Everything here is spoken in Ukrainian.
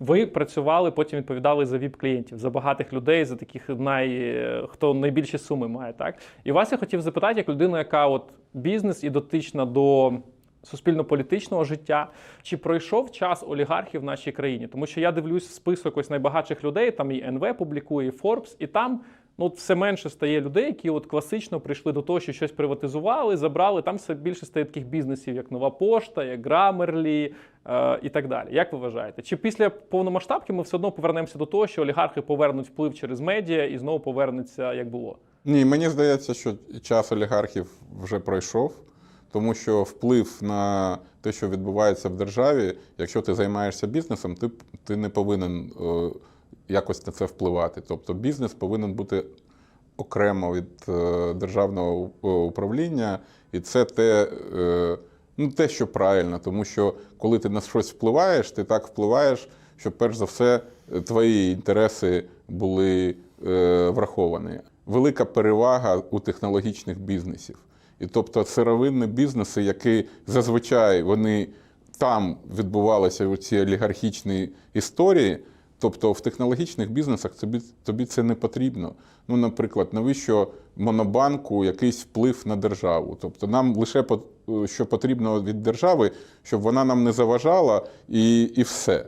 Ви працювали, потім відповідали за ВІП-клієнтів, за багатих людей, за таких най... хто найбільші суми має, так? І вас я хотів запитати, як людина, яка от бізнес і дотична до суспільно-політичного життя, чи пройшов час олігархів в нашій країні? Тому що я дивлюсь список ось найбагатших людей, там і НВ публікує, і Forbes, і там. Ну, все менше стає людей, які от класично прийшли до того, що щось приватизували, забрали. Там все більше стає таких бізнесів, як Нова Пошта, як Grammarly е, і так далі. Як ви вважаєте? Чи після повномасштабки ми все одно повернемося до того, що олігархи повернуть вплив через медіа і знову повернеться як було? Ні, мені здається, що час олігархів вже пройшов, тому що вплив на те, що відбувається в державі, якщо ти займаєшся бізнесом, ти, ти не повинен е, якось на це впливати. Тобто бізнес повинен бути окремо від е, державного управління, і це те, е, ну, те, що правильно, тому що коли ти на щось впливаєш, ти так впливаєш, що перш за все е, твої інтереси були е, враховані. Велика перевага у технологічних бізнесів. І тобто сировинні бізнеси, які зазвичай вони там відбувалися ці олігархічні історії. Тобто в технологічних бізнесах тобі, тобі це не потрібно. Ну, наприклад, навіщо монобанку якийсь вплив на державу? Тобто нам лише по- що потрібно від держави, щоб вона нам не заважала, і, і все.